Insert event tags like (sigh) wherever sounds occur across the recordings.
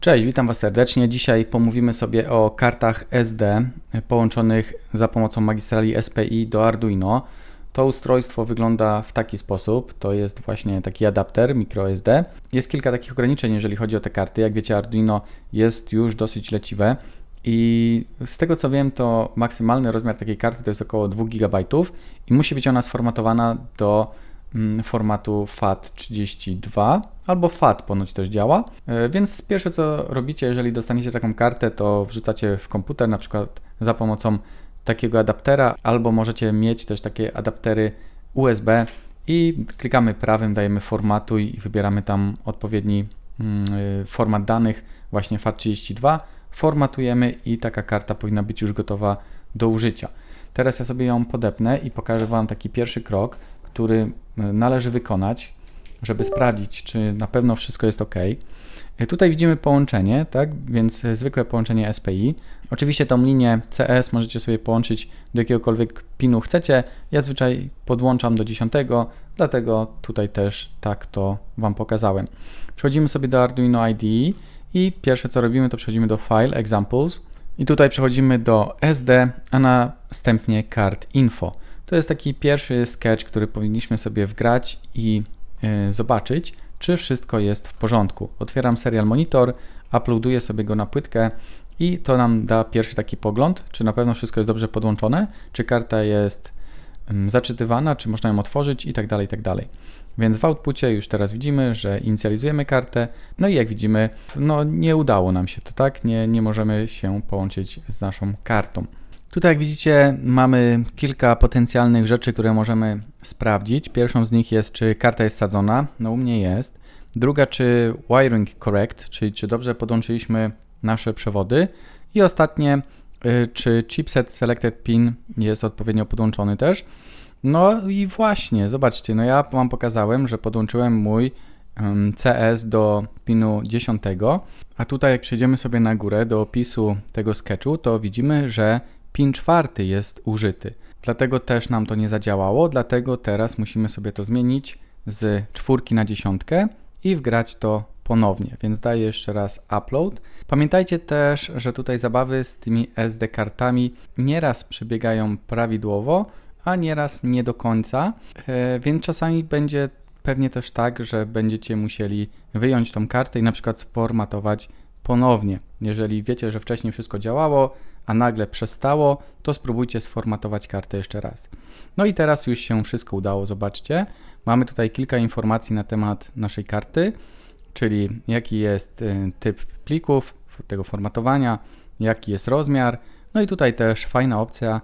Cześć, witam Was serdecznie. Dzisiaj pomówimy sobie o kartach SD połączonych za pomocą magistrali SPI do Arduino. To ustrojstwo wygląda w taki sposób. To jest właśnie taki adapter microSD. Jest kilka takich ograniczeń, jeżeli chodzi o te karty. Jak wiecie, Arduino jest już dosyć leciwe. I z tego co wiem, to maksymalny rozmiar takiej karty to jest około 2 GB i musi być ona sformatowana do formatu FAT32 albo FAT ponoć też działa. E, więc pierwsze co robicie, jeżeli dostaniecie taką kartę, to wrzucacie w komputer na przykład za pomocą takiego adaptera, albo możecie mieć też takie adaptery USB i klikamy prawym, dajemy formatuj i wybieramy tam odpowiedni mm, e, format danych, właśnie FAT32, formatujemy i taka karta powinna być już gotowa do użycia. Teraz ja sobie ją podepnę i pokażę Wam taki pierwszy krok, który e, należy wykonać, żeby sprawdzić, czy na pewno wszystko jest ok. E, tutaj widzimy połączenie, tak? Więc e, zwykłe połączenie SPI. Oczywiście tą linię CS możecie sobie połączyć do jakiegokolwiek pinu chcecie. Ja zwyczaj podłączam do 10, dlatego tutaj też tak to Wam pokazałem. Przechodzimy sobie do Arduino IDE i pierwsze co robimy to przechodzimy do File Examples i tutaj przechodzimy do SD, a następnie Card Info. To jest taki pierwszy sketch, który powinniśmy sobie wgrać i yy, zobaczyć, czy wszystko jest w porządku. Otwieram serial monitor, uploaduję sobie go na płytkę i to nam da pierwszy taki pogląd, czy na pewno wszystko jest dobrze podłączone, czy karta jest yy, zaczytywana, czy można ją otworzyć i tak dalej, tak dalej. Więc w outpucie już teraz widzimy, że inicjalizujemy kartę, no i jak widzimy, no nie udało nam się to, tak? Nie, nie możemy się połączyć z naszą kartą. Tutaj, jak widzicie, mamy kilka potencjalnych rzeczy, które możemy sprawdzić. Pierwszą z nich jest, czy karta jest sadzona. No, u mnie jest. Druga, czy wiring correct, czyli czy dobrze podłączyliśmy nasze przewody. I ostatnie, y, czy chipset selected pin jest odpowiednio podłączony też. No i właśnie, zobaczcie, no ja Wam pokazałem, że podłączyłem mój CS do pinu 10, a tutaj jak przejdziemy sobie na górę do opisu tego sketchu, to widzimy, że pin czwarty jest użyty. Dlatego też nam to nie zadziałało, dlatego teraz musimy sobie to zmienić z czwórki na dziesiątkę i wgrać to ponownie, więc daję jeszcze raz upload. Pamiętajcie też, że tutaj zabawy z tymi SD kartami nieraz przebiegają prawidłowo, a nieraz nie do końca, e, więc czasami będzie pewnie też tak, że będziecie musieli wyjąć tą kartę i na przykład sformatować ponownie. Jeżeli wiecie, że wcześniej wszystko działało, a nagle przestało, to spróbujcie sformatować kartę jeszcze raz. No i teraz już się wszystko udało, zobaczcie. Mamy tutaj kilka informacji na temat naszej karty, czyli jaki jest y, typ plików, tego formatowania, jaki jest rozmiar. No i tutaj też fajna opcja,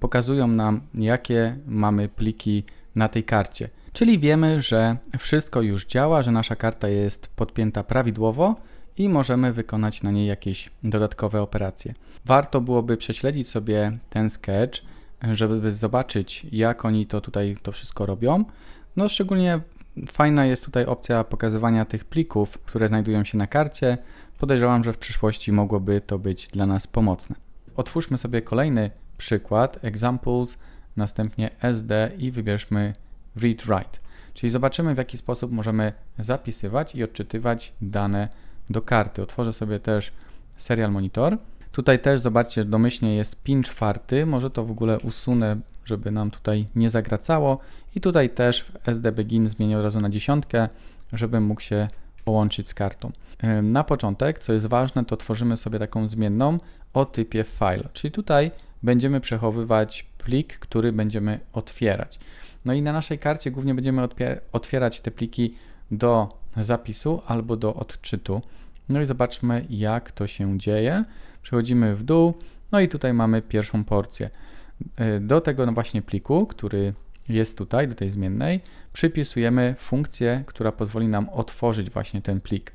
pokazują nam jakie mamy pliki na tej karcie. Czyli wiemy, że wszystko już działa, że nasza karta jest podpięta prawidłowo i możemy wykonać na niej jakieś dodatkowe operacje. Warto byłoby prześledzić sobie ten sketch, żeby zobaczyć, jak oni to tutaj to wszystko robią. No, szczególnie fajna jest tutaj opcja pokazywania tych plików, które znajdują się na karcie. Podejrzewam, że w przyszłości mogłoby to być dla nas pomocne. Otwórzmy sobie kolejny przykład, examples, następnie SD i wybierzmy read write. Czyli zobaczymy, w jaki sposób możemy zapisywać i odczytywać dane do karty. Otworzę sobie też serial monitor. Tutaj też zobaczcie, domyślnie jest pin czwarty, może to w ogóle usunę, żeby nam tutaj nie zagracało i tutaj też SD Begin zmienię od razu na dziesiątkę, żeby mógł się połączyć z kartą. Na początek, co jest ważne, to tworzymy sobie taką zmienną o typie file, czyli tutaj będziemy przechowywać plik, który będziemy otwierać. No i na naszej karcie głównie będziemy otwierać te pliki do zapisu albo do odczytu. No i zobaczmy, jak to się dzieje. Przechodzimy w dół, no i tutaj mamy pierwszą porcję. E, do tego no właśnie pliku, który jest tutaj, do tej zmiennej, przypisujemy funkcję, która pozwoli nam otworzyć właśnie ten plik.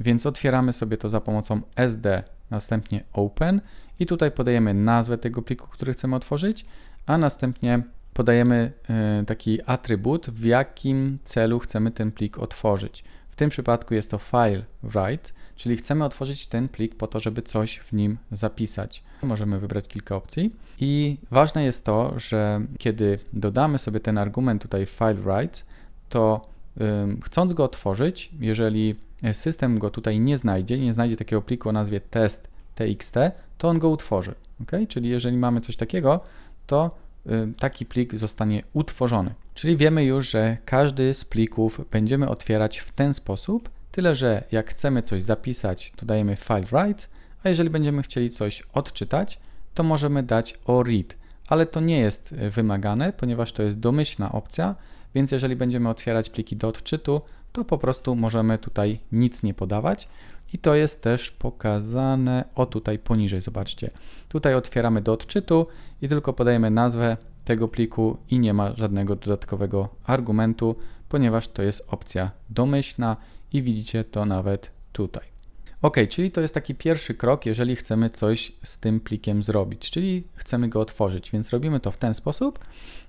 Więc otwieramy sobie to za pomocą SD, następnie Open i tutaj podajemy nazwę tego pliku, który chcemy otworzyć, a następnie podajemy e, taki atrybut, w jakim celu chcemy ten plik otworzyć. W tym przypadku jest to file write, czyli chcemy otworzyć ten plik po to, żeby coś w nim zapisać. Możemy wybrać kilka opcji i ważne jest to, że kiedy dodamy sobie ten argument tutaj file write, to ym, chcąc go otworzyć, jeżeli system go tutaj nie znajdzie, nie znajdzie takiego pliku o nazwie test txt, to on go utworzy. ok? Czyli jeżeli mamy coś takiego, to taki plik zostanie utworzony. Czyli wiemy już, że każdy z plików będziemy otwierać w ten sposób, tyle że jak chcemy coś zapisać, to dajemy file write, a jeżeli będziemy chcieli coś odczytać, to możemy dać o read, ale to nie jest y, wymagane, ponieważ to jest domyślna opcja, więc jeżeli będziemy otwierać pliki do odczytu, to po prostu możemy tutaj nic nie podawać. I to jest też pokazane o tutaj poniżej, zobaczcie. Tutaj otwieramy do odczytu i tylko podajemy nazwę tego pliku i nie ma żadnego dodatkowego argumentu, ponieważ to jest opcja domyślna i widzicie to nawet tutaj. Ok, czyli to jest taki pierwszy krok, jeżeli chcemy coś z tym plikiem zrobić, czyli chcemy go otworzyć, więc robimy to w ten sposób,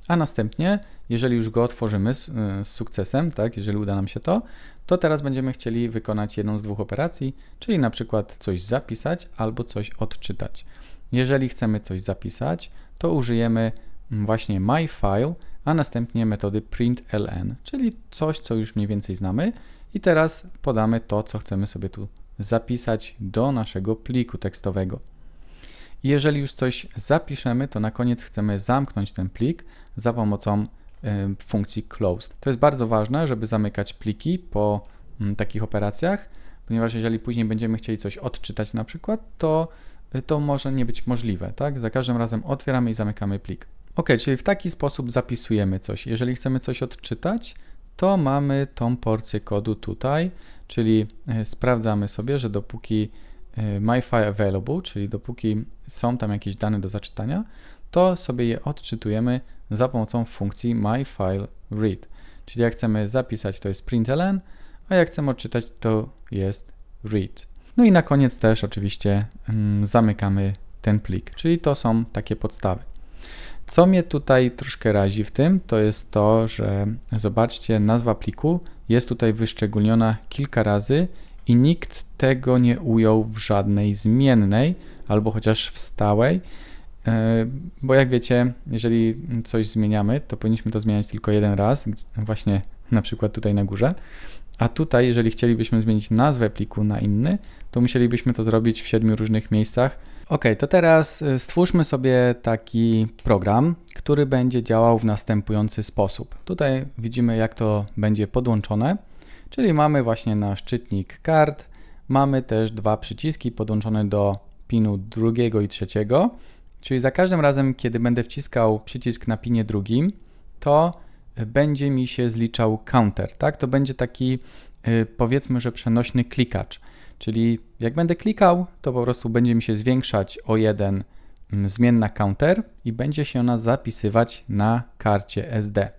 a następnie, jeżeli już go otworzymy z, z, sukcesem, tak, jeżeli uda nam się to, to teraz będziemy chcieli wykonać jedną z dwóch operacji, czyli na przykład coś zapisać albo coś odczytać. Jeżeli chcemy coś zapisać, to użyjemy właśnie myFile, a następnie metody println, czyli coś, co już mniej więcej znamy i teraz podamy to, co chcemy sobie tu zapisać do naszego pliku tekstowego. Jeżeli już coś zapiszemy, to na koniec chcemy zamknąć ten plik za pomocą y, funkcji closed. To jest bardzo ważne, żeby zamykać pliki po y, takich operacjach, ponieważ jeżeli później będziemy chcieli coś odczytać na przykład, to y, to może nie być możliwe, tak? Za każdym razem otwieramy i zamykamy plik. Ok, czyli w taki sposób zapisujemy coś. Jeżeli chcemy coś odczytać, to mamy tą porcję kodu tutaj, czyli e, sprawdzamy sobie, że dopóki e, myFile available, czyli dopóki są tam jakieś dane do zaczytania, to sobie je odczytujemy za pomocą funkcji myFile read. Czyli jak chcemy zapisać, to jest println, a jak chcemy odczytać, to jest read. No i na koniec też oczywiście mm, zamykamy ten plik, czyli to są takie podstawy. Co mnie tutaj troszkę razi w tym, to jest to, że zobaczcie, nazwa pliku jest tutaj wyszczególniona kilka razy i nikt tego nie ujął w żadnej zmiennej albo chociaż w stałej, e, bo jak wiecie, jeżeli coś zmieniamy, to powinniśmy to zmieniać tylko jeden raz, właśnie na przykład tutaj na górze, a tutaj, jeżeli chcielibyśmy zmienić nazwę pliku na inny, to musielibyśmy to zrobić w siedmiu różnych miejscach, Ok, to teraz y, stwórzmy sobie taki program, który będzie działał w następujący sposób. Tutaj widzimy, jak to będzie podłączone, czyli mamy właśnie nasz czytnik kart, mamy też dwa przyciski podłączone do pinu drugiego i trzeciego, czyli za każdym razem, kiedy będę wciskał przycisk na pinie drugim, to będzie mi się zliczał counter, tak? To będzie taki y, powiedzmy, że przenośny klikacz. Czyli jak będę klikał, to po prostu będzie mi się zwiększać o jeden mm, zmienna counter i będzie się ona zapisywać na karcie SD.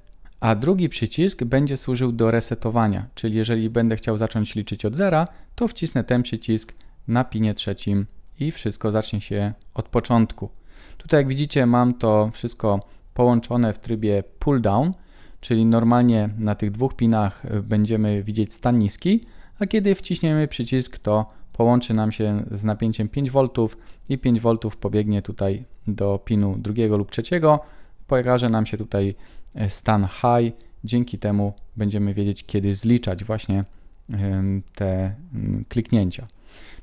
A drugi przycisk będzie służył do resetowania, czyli jeżeli będę chciał zacząć liczyć od zera, to wcisnę ten przycisk na pinie trzecim i wszystko zacznie się od początku. Tutaj jak widzicie mam to wszystko połączone w trybie pull down, czyli normalnie na tych dwóch pinach y, będziemy widzieć stan niski, a kiedy wciśniemy przycisk, to połączy nam się z napięciem 5V i 5V pobiegnie tutaj do pinu drugiego lub trzeciego. Pokaże nam się tutaj e, stan high, dzięki temu będziemy wiedzieć, kiedy zliczać właśnie te kliknięcia.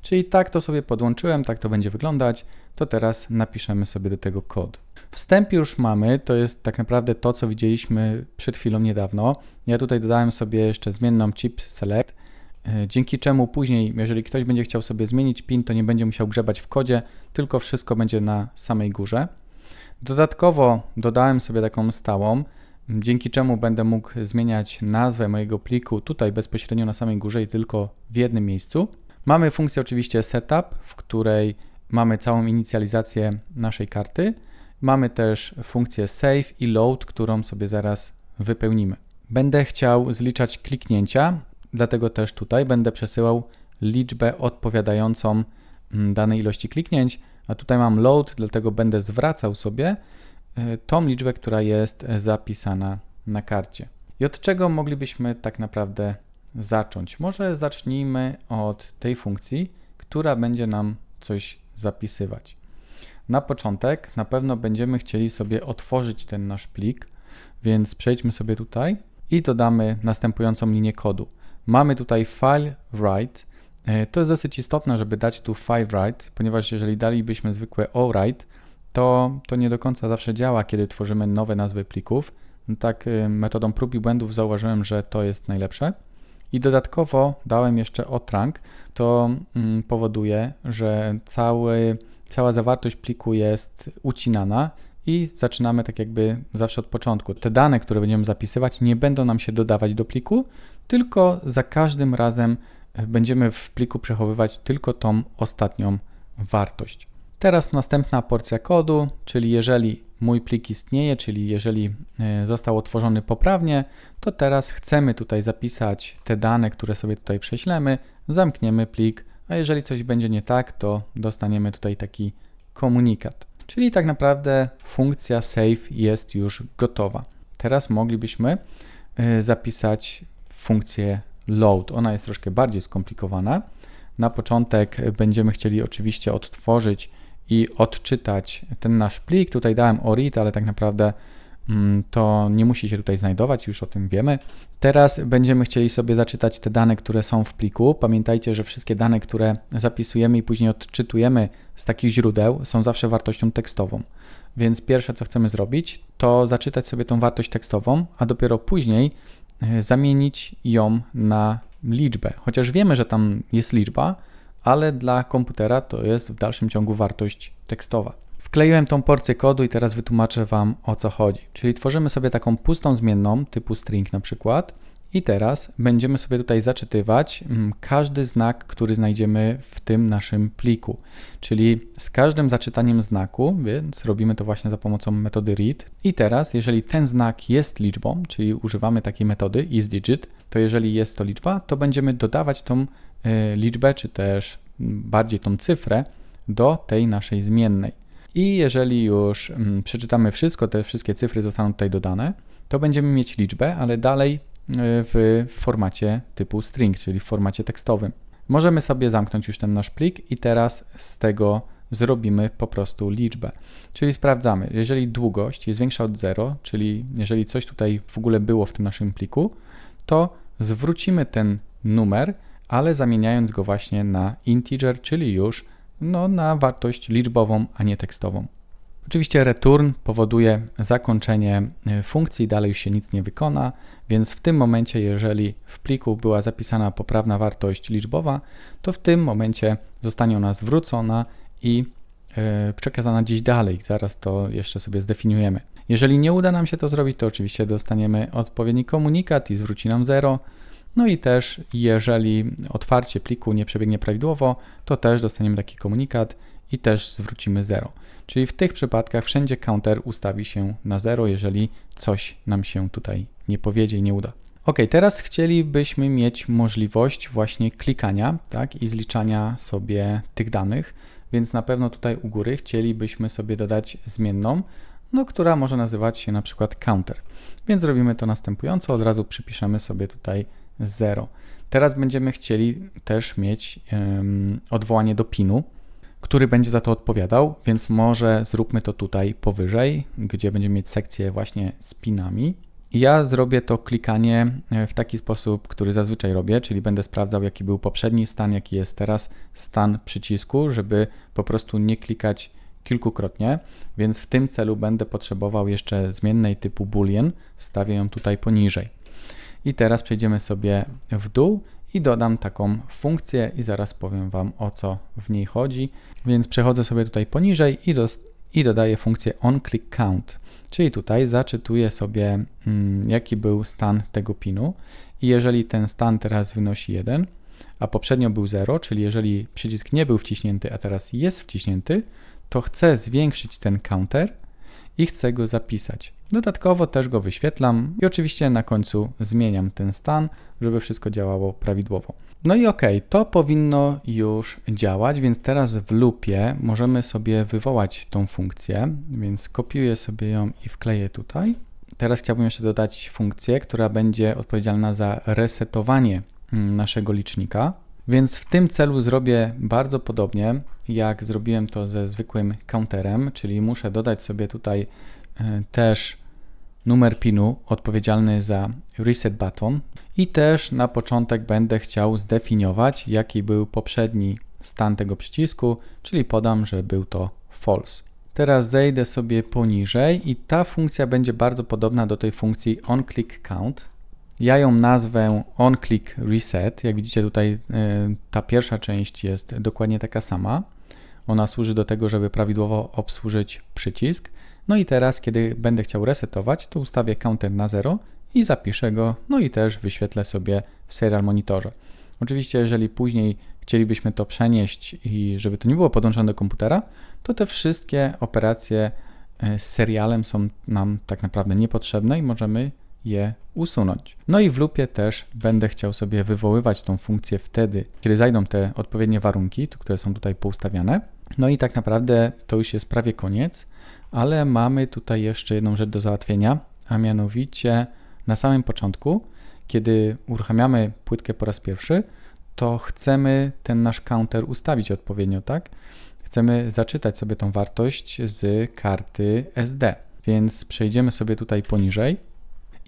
Czyli tak to sobie podłączyłem, tak to będzie wyglądać, to teraz napiszemy sobie do tego kod. Wstęp już mamy, to jest tak naprawdę to, co widzieliśmy przed chwilą niedawno. Ja tutaj dodałem sobie jeszcze zmienną chip select, dzięki czemu później, jeżeli ktoś będzie chciał sobie zmienić PIN, to nie będzie musiał grzebać w kodzie, tylko wszystko będzie na samej górze. Dodatkowo dodałem sobie taką stałą, dzięki czemu będę mógł zmieniać nazwę mojego pliku tutaj bezpośrednio na samej górze i tylko w jednym miejscu. Mamy funkcję oczywiście setup, w której mamy całą inicjalizację naszej karty. Mamy też funkcję save i load, którą sobie zaraz wypełnimy. Będę chciał zliczać kliknięcia, dlatego też tutaj będę przesyłał liczbę odpowiadającą mm, danej ilości kliknięć, a tutaj mam load, dlatego będę zwracał sobie e, tą liczbę, która jest zapisana na karcie. I od czego moglibyśmy tak naprawdę zacząć? Może zacznijmy od tej funkcji, która będzie nam coś zapisywać. Na początek na pewno będziemy chcieli sobie otworzyć ten nasz plik, więc przejdźmy sobie tutaj i dodamy następującą linię kodu. Mamy tutaj file write. E, to jest dosyć istotne, żeby dać tu file write, ponieważ jeżeli dalibyśmy zwykłe all-write, to, to nie do końca zawsze działa, kiedy tworzymy nowe nazwy plików. Tak y, metodą prób i błędów zauważyłem, że to jest najlepsze. I dodatkowo dałem jeszcze otrang. To mm, powoduje, że cały, cała zawartość pliku jest ucinana i zaczynamy tak jakby zawsze od początku. Te dane, które będziemy zapisywać, nie będą nam się dodawać do pliku, tylko za każdym razem e, będziemy w pliku przechowywać tylko tą ostatnią wartość. Teraz następna porcja kodu, czyli jeżeli mój plik istnieje, czyli jeżeli e, został otworzony poprawnie, to teraz chcemy tutaj zapisać te dane, które sobie tutaj prześlemy, zamkniemy plik, a jeżeli coś będzie nie tak, to dostaniemy tutaj taki komunikat. Czyli tak naprawdę funkcja save jest już gotowa. Teraz moglibyśmy e, zapisać funkcję load. Ona jest troszkę bardziej skomplikowana. Na początek będziemy chcieli oczywiście odtworzyć i odczytać ten nasz plik. Tutaj dałem ORIT, ale tak naprawdę mm, to nie musi się tutaj znajdować, już o tym wiemy. Teraz będziemy chcieli sobie zaczytać te dane, które są w pliku. Pamiętajcie, że wszystkie dane, które zapisujemy i później odczytujemy z takich źródeł, są zawsze wartością tekstową. Więc pierwsze, co chcemy zrobić, to zaczytać sobie tą wartość tekstową, a dopiero później zamienić ją na liczbę. Chociaż wiemy, że tam jest liczba, ale dla komputera to jest w dalszym ciągu wartość tekstowa. Wkleiłem tą porcję kodu i teraz wytłumaczę Wam o co chodzi. Czyli tworzymy sobie taką pustą zmienną typu string na przykład i teraz będziemy sobie tutaj zaczytywać mm, każdy znak, który znajdziemy w tym naszym pliku. Czyli z każdym zaczytaniem znaku, więc robimy to właśnie za pomocą metody read. I teraz, jeżeli ten znak jest liczbą, czyli używamy takiej metody isDigit, to jeżeli jest to liczba, to będziemy dodawać tą Y, liczbę, czy też bardziej tą cyfrę do tej naszej zmiennej. I jeżeli już mm, przeczytamy wszystko, te wszystkie cyfry zostaną tutaj dodane, to będziemy mieć liczbę, ale dalej w formacie typu string, czyli w formacie tekstowym. Możemy sobie zamknąć już ten nasz plik i teraz z tego zrobimy po prostu liczbę. Czyli sprawdzamy, jeżeli długość jest większa od 0, czyli jeżeli coś tutaj w ogóle było w tym naszym pliku, to zwrócimy ten numer ale zamieniając go właśnie na integer, czyli już no, na wartość liczbową, a nie tekstową. Oczywiście return powoduje zakończenie e, funkcji, dalej już się nic nie wykona, więc w tym momencie, jeżeli w pliku była zapisana poprawna wartość liczbowa, to w tym momencie zostanie ona zwrócona i e, przekazana gdzieś dalej. Zaraz to jeszcze sobie zdefiniujemy. Jeżeli nie uda nam się to zrobić, to oczywiście dostaniemy odpowiedni komunikat i zwróci nam 0. No i też, jeżeli otwarcie pliku nie przebiegnie prawidłowo, to też dostaniemy taki komunikat i też zwrócimy 0. Czyli w tych przypadkach wszędzie counter ustawi się na 0, jeżeli coś nam się tutaj nie powiedzie i nie uda. Ok, teraz chcielibyśmy mieć możliwość właśnie klikania tak, i zliczania sobie tych danych, więc na pewno tutaj u góry chcielibyśmy sobie dodać zmienną, no, która może nazywać się na przykład counter. Więc robimy to następująco, od razu przypiszemy sobie tutaj 0. Teraz będziemy chcieli też mieć um, odwołanie do pinu, który będzie za to odpowiadał, więc może zróbmy to tutaj powyżej, gdzie będziemy mieć sekcję właśnie z pinami. Ja zrobię to klikanie e, w taki sposób, który zazwyczaj robię, czyli będę sprawdzał, jaki był poprzedni stan, jaki jest teraz stan przycisku, żeby po prostu nie klikać kilkukrotnie, więc w tym celu będę potrzebował jeszcze zmiennej typu boolean, wstawię ją tutaj poniżej. I teraz przejdziemy sobie w dół i dodam taką funkcję i zaraz powiem Wam o co w niej chodzi. Więc przechodzę sobie tutaj poniżej i, do, i dodaję funkcję onClickCount, czyli tutaj zaczytuję sobie mm, jaki był stan tego pinu i jeżeli ten stan teraz wynosi 1, a poprzednio był 0, czyli jeżeli przycisk nie był wciśnięty, a teraz jest wciśnięty, to chcę zwiększyć ten counter i chcę go zapisać. Dodatkowo też go wyświetlam i oczywiście na końcu zmieniam ten stan, żeby wszystko działało prawidłowo. No i ok, to powinno już działać, więc teraz w loopie możemy sobie wywołać tą funkcję, więc kopiuję sobie ją i wkleję tutaj. Teraz chciałbym jeszcze dodać funkcję, która będzie odpowiedzialna za resetowanie mm, naszego licznika. Więc w tym celu zrobię bardzo podobnie, jak zrobiłem to ze zwykłym counterem, czyli muszę dodać sobie tutaj e, też numer pinu odpowiedzialny za reset button i też na początek będę chciał zdefiniować, jaki był poprzedni stan tego przycisku, czyli podam, że był to false. Teraz zejdę sobie poniżej i ta funkcja będzie bardzo podobna do tej funkcji onClickCount. Ja ją nazwę onClickReset. Jak widzicie tutaj y, ta pierwsza część jest dokładnie taka sama. Ona służy do tego, żeby prawidłowo obsłużyć przycisk. No i teraz, kiedy będę chciał resetować, to ustawię counter na 0 i zapiszę go, no i też wyświetlę sobie w serial monitorze. Oczywiście, jeżeli później chcielibyśmy to przenieść i żeby to nie było podłączone do komputera, to te wszystkie operacje e, z serialem są nam tak naprawdę niepotrzebne i możemy je usunąć. No i w lupie też będę chciał sobie wywoływać tą funkcję wtedy, kiedy zajdą te odpowiednie warunki, które są tutaj poustawiane. No i tak naprawdę to już jest prawie koniec, ale mamy tutaj jeszcze jedną rzecz do załatwienia, a mianowicie na samym początku, kiedy uruchamiamy płytkę po raz pierwszy, to chcemy ten nasz counter ustawić odpowiednio, tak? Chcemy zaczytać sobie tą wartość z karty SD. Więc przejdziemy sobie tutaj poniżej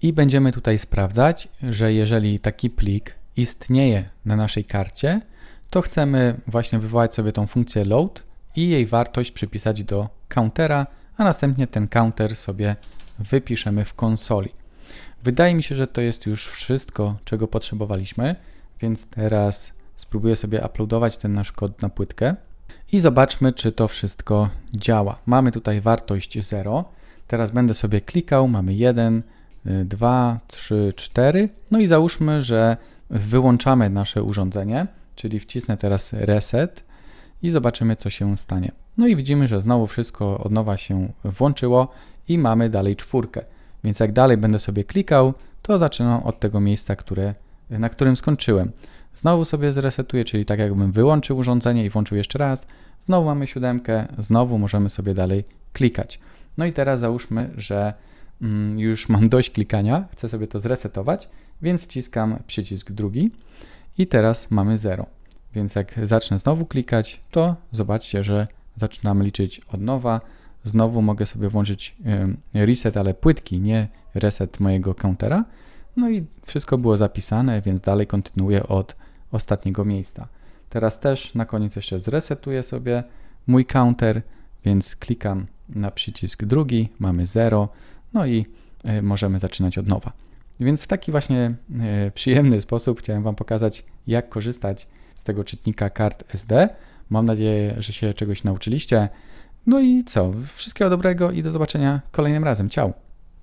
i będziemy tutaj sprawdzać, że jeżeli taki plik istnieje na naszej karcie, to chcemy właśnie wywołać sobie tą funkcję load i jej wartość przypisać do countera, a następnie ten counter sobie wypiszemy w konsoli. Wydaje mi się, że to jest już wszystko, czego potrzebowaliśmy, więc teraz spróbuję sobie uploadować ten nasz kod na płytkę i zobaczmy, czy to wszystko działa. Mamy tutaj wartość 0. Teraz będę sobie klikał, mamy 1, 2, 3, 4. No i załóżmy, że wyłączamy nasze urządzenie, czyli wcisnę teraz reset i zobaczymy, co się stanie. No i widzimy, że znowu wszystko od nowa się włączyło i mamy dalej czwórkę. Więc jak dalej będę sobie klikał, to zaczynam od tego miejsca, które, na którym skończyłem. Znowu sobie zresetuję, czyli tak jakbym wyłączył urządzenie i włączył jeszcze raz. Znowu mamy siódemkę, znowu możemy sobie dalej klikać. No i teraz załóżmy, że mm, już mam (laughs) dość klikania, chcę sobie to zresetować, więc wciskam przycisk drugi i teraz mamy 0. Więc jak zacznę znowu klikać, to zobaczcie, że zaczynam liczyć od nowa. Znowu mogę sobie włączyć reset, ale płytki, nie reset mojego countera. No i wszystko było zapisane, więc dalej kontynuuję od ostatniego miejsca. Teraz też na koniec jeszcze zresetuję sobie mój counter, więc klikam na przycisk drugi, mamy 0, no i y, możemy zaczynać od nowa. Więc w taki właśnie y, przyjemny sposób chciałem Wam pokazać, jak korzystać tego czytnika kart SD. Mam nadzieję, że się czegoś nauczyliście. No i co? Wszystkiego dobrego i do zobaczenia kolejnym razem. Ciao!